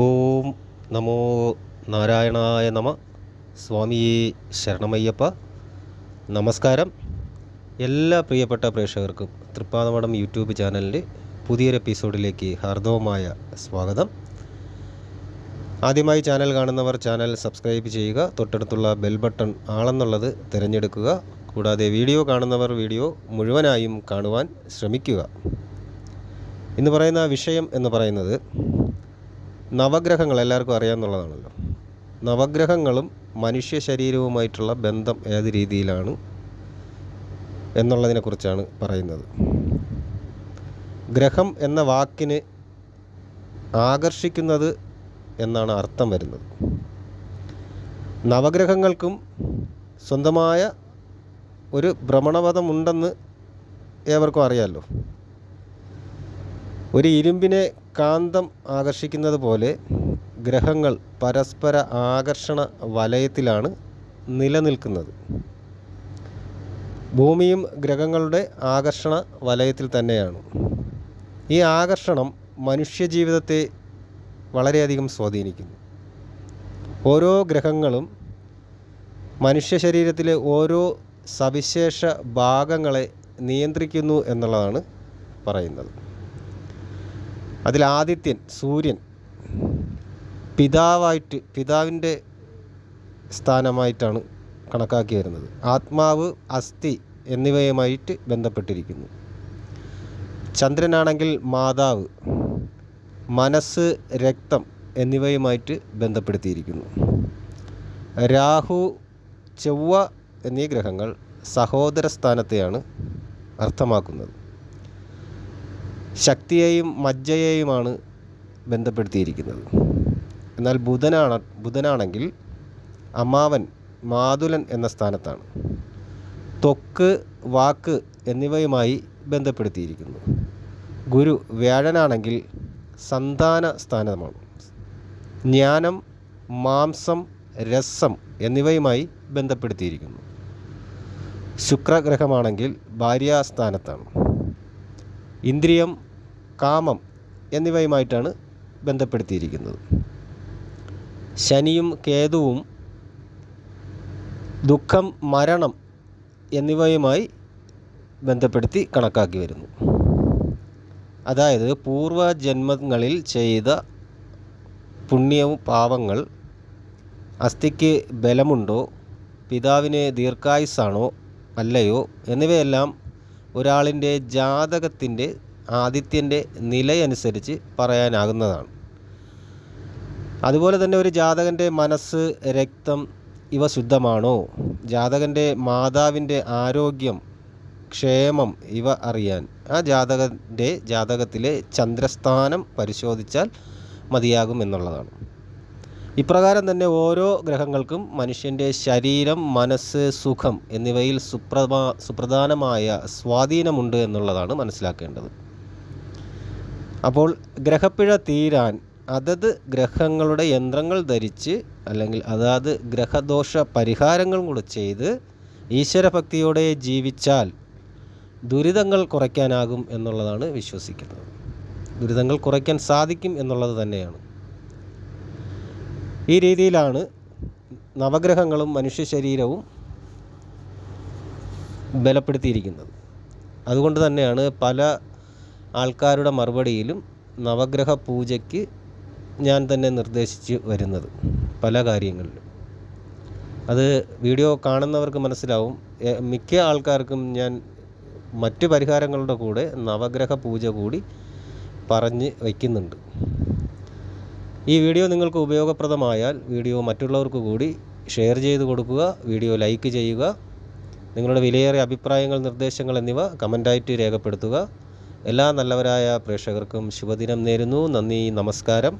ഓം നമോ നാരായണായ നമ. സ്വാമിയെ ശരണമയ്യപ്പ. നമസ്കാരം. എല്ലാ പ്രിയപ്പെട്ട പ്രേക്ഷകർക്കും തൃപ്പാതമഠം യൂട്യൂബ് ചാനലിന്റെ പുതിയൊരു എപ്പിസോഡിലേക്ക് ഹാർദവമായ സ്വാഗതം. ആദ്യമായി ചാനൽ കാണുന്നവർ ചാനൽ സബ്സ്ക്രൈബ് ചെയ്യുക തൊട്ടടുത്തുള്ള ബെൽ ബട്ടൺ ആളെന്നുള്ളത് തിരഞ്ഞെടുക്കുക കൂടാതെ വീഡിയോ കാണുന്നവർ വീഡിയോ മുഴുവനായും കാണുവാൻ ശ്രമിക്കുക. ഇന്ന് പറയുന്ന വിഷയം എന്ന് പറയുന്നത് നവഗ്രഹങ്ങൾ എല്ലാവർക്കും അറിയാമെന്നുള്ളതാണല്ലോ. നവഗ്രഹങ്ങളും മനുഷ്യ ശരീരവുമായിട്ടുള്ള ബന്ധം ഏത് രീതിയിലാണ് എന്നുള്ളതിനെക്കുറിച്ചാണ് പറയുന്നത്. ഗ്രഹം എന്ന വാക്കിന് ആകർഷിക്കുന്നത് എന്നാണ് അർത്ഥം വരുന്നത്. നവഗ്രഹങ്ങൾക്കും സ്വന്തമായ ഒരു ഭ്രമണപഥമുണ്ടെന്ന് ഏവർക്കും അറിയാമല്ലോ ഒരു ഇരുമ്പിനെ കാന്തം ആകർഷിക്കുന്നത് പോലെ ഗ്രഹങ്ങൾ പരസ്പര ആകർഷണ വലയത്തിലാണ് നിലനിൽക്കുന്നത്. ഭൂമിയും ഗ്രഹങ്ങളുടെ ആകർഷണ വലയത്തിൽ തന്നെയാണ്. ഈ ആകർഷണം മനുഷ്യജീവിതത്തെ വളരെയധികം സ്വാധീനിക്കുന്നു. ഓരോ ഗ്രഹങ്ങളും മനുഷ്യ ശരീരത്തിലെ ഓരോ സവിശേഷ ഭാഗങ്ങളെ നിയന്ത്രിക്കുന്നു എന്നുള്ളതാണ് പറയുന്നത്. അതിൽ ആദിത്യൻ സൂര്യൻ പിതാവായിട്ട് പിതാവിന്റെ സ്ഥാനമായിട്ടാണ് കണക്കാക്കി വരുന്നത് ആത്മാവ് അസ്ഥി എന്നിവയുമായിട്ട് ബന്ധപ്പെട്ടിരിക്കുന്നു. ചന്ദ്രനാണെങ്കിൽ മാതാവ് മനസ്സ് രക്തം എന്നിവയുമായിട്ട് ബന്ധപ്പെടുത്തിയിരിക്കുന്നു. രാഹു ചൊവ്വ എന്നീ ഗ്രഹങ്ങൾ സഹോദര സ്ഥാനത്തെയാണ് അർത്ഥമാക്കുന്നത്. ശക്തിയെയും മജ്ജയെയുമാണ് ബന്ധപ്പെടുത്തിയിരിക്കുന്നത്. എന്നാൽ ബുധനാണ് ബുധനാണെങ്കിൽ അമാവൻ മാതുലൻ എന്ന സ്ഥാനത്താണ്. ത്വക്ക് വാക്ക് എന്നിവയുമായി ബന്ധപ്പെടുത്തിയിരിക്കുന്നു. ഗുരു വ്യാഴനാണെങ്കിൽ സന്താന സ്ഥാനമാണ്. ജ്ഞാനം മാംസം രസം എന്നിവയുമായി ബന്ധപ്പെടുത്തിയിരിക്കുന്നു. ശുക്രഗ്രഹമാണെങ്കിൽ ഭാര്യാസ്ഥാനത്താണ്. ഇന്ദ്രിയം കാമം എന്നിവയുമായിട്ടാണ് ബന്ധപ്പെടുത്തിയിരിക്കുന്നത്. ശനിയും കേതുവും ദുഃഖം മരണം എന്നിവയുമായി ബന്ധപ്പെടുത്തി കണക്കാക്കി വരുന്നു. അതായത് പൂർവജന്മങ്ങളിൽ ചെയ്ത പുണ്യവും പാവങ്ങൾ അസ്ഥിക്ക് ബലമുണ്ടോ പിതാവിന് ദീർഘായുസ്സാണോ അല്ലയോ എന്നിവയെല്ലാം ഒരാളിന്റെ ജാതകത്തിന്റെ ആദിത്യന്റെ നിലയനുസരിച്ച് പറയാനാകുന്നതാണ്. അതുപോലെ തന്നെ ഒരു ജാതകന്റെ മനസ്സ് രക്തം ഇവ ശുദ്ധമാണോ? ജാതകന്റെ മാതാവിന്റെ ആരോഗ്യം ക്ഷേമം ഇവ അറിയാൻ ആ ജാതകന്റെ ജാതകത്തിലെ ചന്ദ്രസ്ഥാനം പരിശോധിച്ചാൽ മതിയാകും എന്നുള്ളതാണ്. ഇപ്രകാരം തന്നെ ഓരോ ഗ്രഹങ്ങൾക്കും മനുഷ്യന്റെ ശരീരം മനസ്സ് സുഖം എന്നിവയിൽ സുപ്രധാ സുപ്രധാനമായ സ്വാധീനമുണ്ട് എന്നുള്ളതാണ് മനസ്സിലാക്കേണ്ടത്. അപ്പോൾ ഗ്രഹപ്പിഴ തീരാൻ അതത് ഗ്രഹങ്ങളുടെ യന്ത്രങ്ങൾ ധരിച്ച് അല്ലെങ്കിൽ അതാത് ഗ്രഹദോഷ പരിഹാരങ്ങളും കൂടെ ചെയ്ത് ഈശ്വരഭക്തിയോടെ ജീവിച്ചാൽ ദുരിതങ്ങൾ കുറയ്ക്കാനാകും എന്നുള്ളതാണ് വിശ്വസിക്കുന്നത്. ദുരിതങ്ങൾ കുറയ്ക്കാൻ സാധിക്കും എന്നുള്ളത് തന്നെയാണ്. ഈ രീതിയിലാണ് നവഗ്രഹങ്ങളും മനുഷ്യ ശരീരവും ബലപ്പെടുത്തിയിരിക്കുന്നത്. അതുകൊണ്ട് തന്നെയാണ് പല ആൾക്കാരുടെ മറുപടിയിലും നവഗ്രഹ പൂജയ്ക്ക് ഞാൻ തന്നെ നിർദ്ദേശിച്ച് വരുന്നത് പല കാര്യങ്ങളിലും. അത് വീഡിയോ കാണുന്നവർക്ക് മനസ്സിലാവും. മിക്ക ആൾക്കാർക്കും ഞാൻ മറ്റ് പരിഹാരങ്ങളുടെ കൂടെ നവഗ്രഹ പൂജ കൂടി പറഞ്ഞ് വയ്ക്കുന്നുണ്ട് ഈ വീഡിയോ നിങ്ങൾക്ക് ഉപയോഗപ്രദമായാൽ വീഡിയോ മറ്റുള്ളവർക്ക് കൂടി ഷെയർ ചെയ്ത് കൊടുക്കുക വീഡിയോ ലൈക്ക് ചെയ്യുക നിങ്ങളുടെ വിലയേറിയ അഭിപ്രായങ്ങൾ നിർദ്ദേശങ്ങൾ എന്നിവ കമന്റായിട്ട് രേഖപ്പെടുത്തുക. എല്ലാ നല്ലവരായ പ്രേക്ഷകർക്കും ശുഭദിനം നേരുന്നു. നന്ദി നമസ്കാരം.